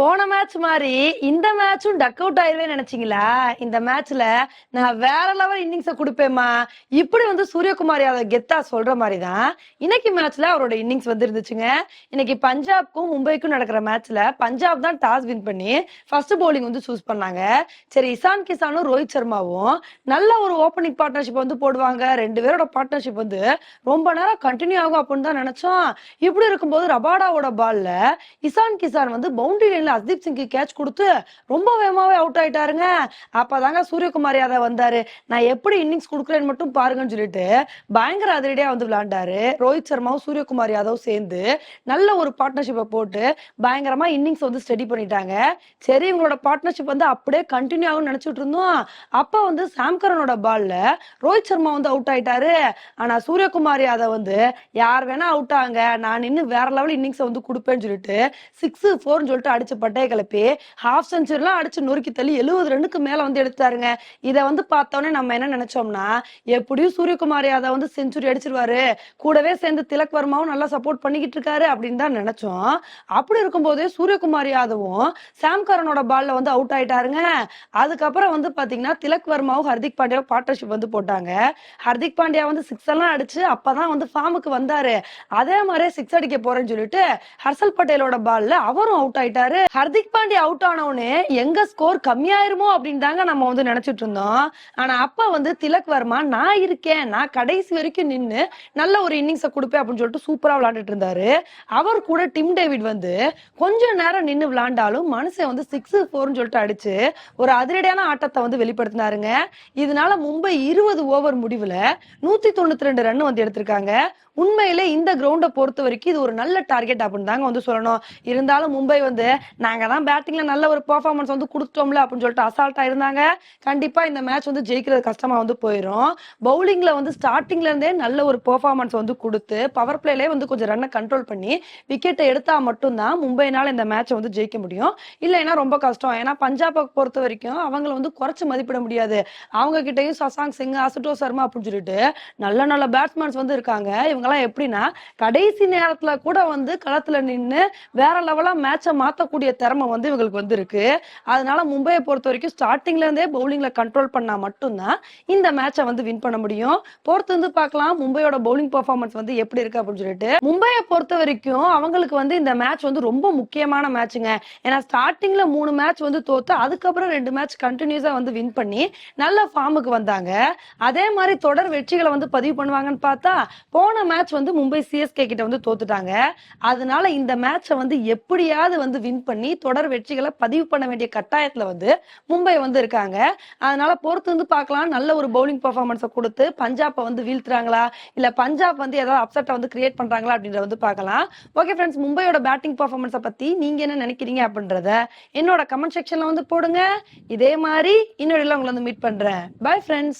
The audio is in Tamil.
போன மேட்ச் மாதிரி இந்த மேட்சும் டக் அவுட் ஆயிருவே நினைச்சீங்களா? இந்த மேட்ச்ல நான் வேற லெவல் இன்னிங்ஸ கொடுப்பேமா இப்படி வந்து சூரியகுமார் யாதவ் கெத்தா சொல்ற மாதிரி தான் இன்னைக்கு மேட்ச்ல அவரோட இன்னிங்ஸ் வந்து இருந்துச்சுங்க இன்னைக்கு பஞ்சாப்க்கும் மும்பைக்கும் நடக்கிற மேட்ச்ல பஞ்சாப் தான் டாஸ் வின் பண்ணி ஃபர்ஸ்ட் பவுலிங் வந்து சூஸ் பண்ணாங்க. சரி இசான் கிசானும் ரோஹித் சர்மாவும் நல்ல ஒரு ஓப்பனிங் பார்ட்னர்ஷிப் வந்து போடுவாங்க. ரெண்டு பேரோட பார்ட்னர்ஷிப் வந்து ரொம்ப நேரம் கண்டினியூ ஆகும் அப்படின்னு தான் நினைச்சோம். இப்படி இருக்கும்போது ரபாடாவோட பால்ல இசான் கிசான் வந்து பவுண்டரி லைன்ல ஹர்தீப் சிங்க்கு கேட்ச் கொடுத்து ரொம்ப வேகமாவே அவுட் ஆயிட்டாருங்க. அப்பதாங்க சூரியகுமார் யாதவ் வந்தாரு. நான் எப்படி இன்னிங்ஸ் கொடுக்குறேன்னு மட்டும் பாருங்கன்னு சொல்லிட்டு பயங்கர அதிரடியா வந்து விளையாண்டாரு ரோஹித் சர்மாவும் சூரியகுமார் யாதவ் சேர்ந்து நல்ல ஒரு பார்ட்னர்ஷிப்பை போட்டு பயங்கரமா இன்னிங்ஸ் வந்து ஸ்டடி பண்ணிட்டாங்க. சரி இவங்களோட பார்ட்னர்ஷிப் வந்து அப்படியே கண்டினியூ ஆகும்னு நினைச்சிட்டு இருந்தோம். அப்ப வந்து சாம்கரனோட பால்ல ரோஹித் சர்மா வந்து அவுட் ஆயிட்டாரு. ஆனா சூரியகுமார் யாதவ் வந்து யார் வேணா அவுட் ஆங்க. நான் இன்னும் வேற லெவல் இன்னிங்ஸ் வந்து கொடுப்பேன்னு சொல்லிட்டு சிக்ஸ் ஃபோர்னு சொல்லிட்டு அடிச்சு பட்டைய கிளப்பி ஹாஃப் செஞ்சுரிலாம் அடிச்சு நொறுக்கி தள்ளி எழுபது ரன்னுக்கு மேல வந்து எடுத்தாருங்க இதை வந்து பார்த்தோன்னே நம்ம என்ன நினைச்சோம்னா எப்படியும் சூரியகுமார் யாதவ் வந்து செஞ்சுரி அடிச்சிருவாரு. கூடவே சேர்ந்து திலக் வர்மாவும் நல்லா சப்போர்ட் பண்ணிக்கிட்டு இருக்காரு அப்படின்னு தான் நினைச்சோம். அப்படி இருக்கும்போதே சூரியகுமார் யாதவும் சாம்கரனோட பால்ல வந்து அவுட் ஆயிட்டாருங்க. அதுக்கப்புறம் வந்து பாத்தீங்கன்னா திலக் வர்மாவும் ஹர்திக் பாண்டியாவும் பார்ட்னர்ஷிப் வந்து போட்டாங்க. ஹர்திக் பாண்டியா வந்து சிக்ஸ் எல்லாம் அடிச்சு அப்பதான் வந்து ஃபார்முக்கு வந்தாரு. அதே மாதிரியே சிக்ஸ் அடிக்க போறேன்னு சொல்லிட்டு ஹர்ஷல் பட்டேலோட பால்ல அவரும் அவுட் ஆயிட்டாரு. ஹர்திக் பாண்டியா அவுட் ஆனவுடனே எங்க ஸ்கோர் கம்மியாயிருமோ அப்படின்னு தாங்க நம்ம வந்து நினைச்சிட்டு இருந்தோம். ஆனா அப்ப வந்து திலக் வர்மா நான் இருக்கேன் நான் கடைசி வரைக்கும் நின்னு நல்ல ஒரு இன்னிங்ஸை கொடுப்பேன் அப்படின்னு சொல்லிட்டு சூப்பரா விளையாண்டுட்டு இருந்தாரு. அவர் கூட டிம் டேவிட் வந்து கொஞ்ச நேரம் நின்னு விளையாண்டாலும் மனுஷன் வந்து சிக்ஸ் ஃபோர்னு சொல்லிட்டு அடிச்சு ஒரு அதிரடியான ஆட்டத்தை வந்து வெளிப்படுத்தினாருங்க. இதனால மும்பை இருபது ஓவர் முடிவுல நூத்தி தொண்ணூத்தி ரெண்டு ரன் வந்து எடுத்திருக்காங்க. உண்மையிலே இந்த கிரவுண்டை பொறுத்த வரைக்கும் இது ஒரு நல்ல டார்கெட் அப்படின்னு தாங்க வந்து சொல்லணும். இருந்தாலும் மும்பை வந்து நாங்க தான் பேட்டிங்ல நல்ல ஒரு பெர்ஃபார்மன்ஸ் வந்து கொடுத்தோம்ல அப்படின்னு சொல்லிட்டு அசால்ட்டாக இருந்தாங்க கண்டிப்பாக இந்த மேட்ச் வந்து ஜெயிக்கிறது கஷ்டமா வந்து போயிடும் பவுலிங்ல வந்து ஸ்டார்டிங்ல இருந்தே நல்ல ஒரு பெர்ஃபார்மன்ஸ் வந்து கொடுத்து பவர் பிளேலே வந்து கொஞ்சம் ரன்னை கண்ட்ரோல் பண்ணி விக்கெட்டை எடுத்தால் மட்டும்தான் மும்பைனால் இந்த மேட்சை வந்து ஜெயிக்க முடியும். இல்லைன்னா ரொம்ப கஷ்டம். ஏன்னா பஞ்சாபை பொறுத்த வரைக்கும் அவங்கள வந்து குறைச்சி மதிப்பிட முடியாது. அவங்க கிட்டயும் சசாங் சிங் அசுட்டோ சர்மா அப்படின்னு சொல்லிட்டு நல்ல நல்ல பேட்ஸ்மேன்ஸ் வந்து இருக்காங்க. இவங்கெல்லாம் எப்படின்னா கடைசி நேரத்தில் கூட வந்து களத்தில் நின்று வேற லெவலாக மேட்சை மாத்தக்கூடிய திறமை வந்து இவங்களுக்கு வந்து இருக்கு அதனால மும்பையை பொறுத்த வரைக்கும் ஸ்டார்டிங்ல இருந்தே பவுலிங்ல கண்ட்ரோல் பண்ணா மட்டும்தான் இந்த மேட்சை வந்து வின் பண்ண முடியும். பொறுத்து வந்து பார்க்கலாம் மும்பையோட பவுலிங் பெர்ஃபார்மன்ஸ் வந்து எப்படி இருக்கு அப்படின்னு சொல்லிட்டு. மும்பையை பொறுத்த வரைக்கும் அவங்களுக்கு வந்து இந்த மேட்ச் வந்து ரொம்ப முக்கியமான மேட்சுங்க ஏன்னா ஸ்டார்டிங்ல மூணு மேட்ச் வந்து தோத்து அதுக்கப்புறம் ரெண்டு மேட்ச் கண்டினியூஸா வந்து வின் பண்ணி நல்ல ஃபார்முக்கு வந்தாங்க. அதே மாதிரி தொடர் வெற்றிகளை வந்து பதிவு பண்ணுவாங்கன்னு பார்த்தா போன மேட்ச் வந்து மும்பை சிஎஸ்கே கிட்ட வந்து தோத்துட்டாங்க. அதனால இந்த மேட்சை வந்து எப்படியாவது வந்து வின் பண்ணி தொடர் வெற்றிகளை பதிவு பண்ண வேண்டிய கட்டாயத்துல வந்து மும்பை வந்து இருக்காங்க. அதனால பொறுத்து வந்து பார்க்கலாம். நல்ல ஒரு பவுலிங் பர்ஃபார்மன்ஸை கொடுத்து பஞ்சாப்பை வந்து வீழ்த்துறாங்களா? இல்ல பஞ்சாப் வந்து ஏதாவது அப்செட்டை வந்து கிரியேட் பண்றாங்களா அப்படின்றத வந்து பார்க்கலாம். ஓகே ஃப்ரெண்ட்ஸ் மும்பையோட பேட்டிங் பர்ஃபார்மன்ஸை பத்தி நீங்க என்ன நினைக்கிறீங்க அப்படின்றத என்னோட கமெண்ட் செக்ஷன்ல வந்து போடுங்க. இதே மாதிரி இன்னொரு உங்களை வந்து மீட் பண்றேன். Bye friends